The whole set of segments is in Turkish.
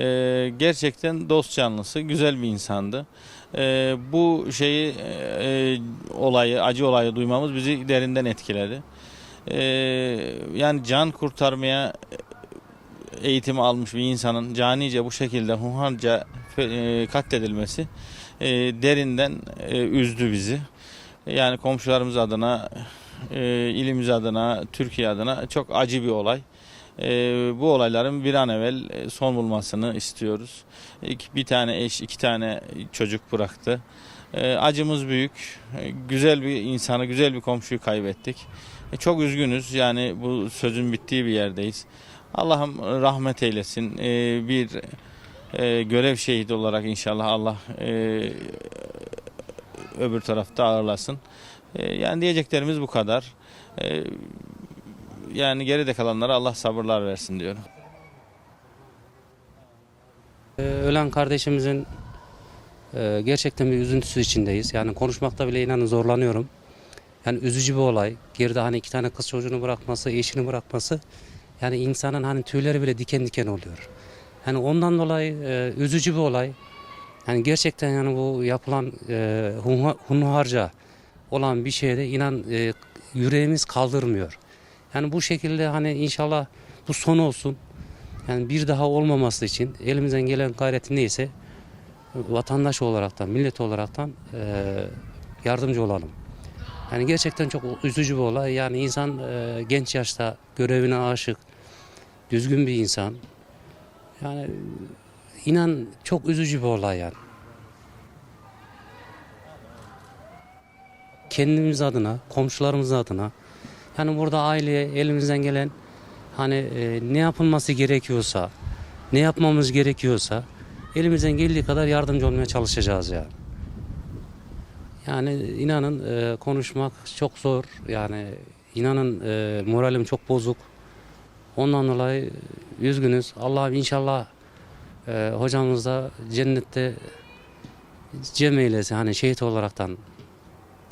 Ee, gerçekten dost canlısı, güzel bir insandı. Ee, bu şeyi, e, olayı, acı olayı duymamız bizi derinden etkiledi. Ee, yani can kurtarmaya eğitimi almış bir insanın canice bu şekilde hunharca e, katledilmesi e, derinden e, üzdü bizi. Yani komşularımız adına, e, ilimiz adına, Türkiye adına çok acı bir olay. E, bu olayların bir an evvel e, son bulmasını istiyoruz. Bir tane eş, iki tane çocuk bıraktı. E, acımız büyük. E, güzel bir insanı, güzel bir komşuyu kaybettik. E, çok üzgünüz. Yani bu sözün bittiği bir yerdeyiz. Allah'ım rahmet eylesin. Bir e, görev şehidi olarak inşallah Allah öbür tarafta ağırlasın. Yani diyeceklerimiz bu kadar. Yani geride kalanlara Allah sabırlar versin diyorum. Ee, Ölen kardeşimizin e, gerçekten bir üzüntüsü içindeyiz. Yani konuşmakta bile inanın zorlanıyorum. Yani üzücü bir olay. Geride hani iki tane kız çocuğunu bırakması, eşini bırakması. Yani insanın hani tüyleri bile diken diken oluyor. Yani ondan dolayı e, üzücü bir olay. Yani gerçekten yani bu yapılan e, hunha- hunharca olan bir şeyde inan yüreğimiz kaldırmıyor. Yani bu şekilde hani inşallah bu son olsun. Yani bir daha olmaması için elimizden gelen gayret neyse vatandaş olaraktan, millet olaraktan yardımcı olalım. Yani gerçekten çok üzücü bir olay. Yani insan genç yaşta görevine aşık, düzgün bir insan. Yani inan çok üzücü bir olay yani. Kendimiz adına, komşularımız adına yani burada aileye elimizden gelen hani e, ne yapılması gerekiyorsa, ne yapmamız gerekiyorsa elimizden geldiği kadar yardımcı olmaya çalışacağız yani. Yani inanın e, konuşmak çok zor. Yani inanın e, moralim çok bozuk. Ondan dolayı üzgünüz. Allah inşallah e, hocamız da cennette cem eylesin. Hani şehit olaraktan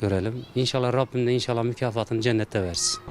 görelim. İnşallah Rabbim de inşallah mükafatını cennette versin.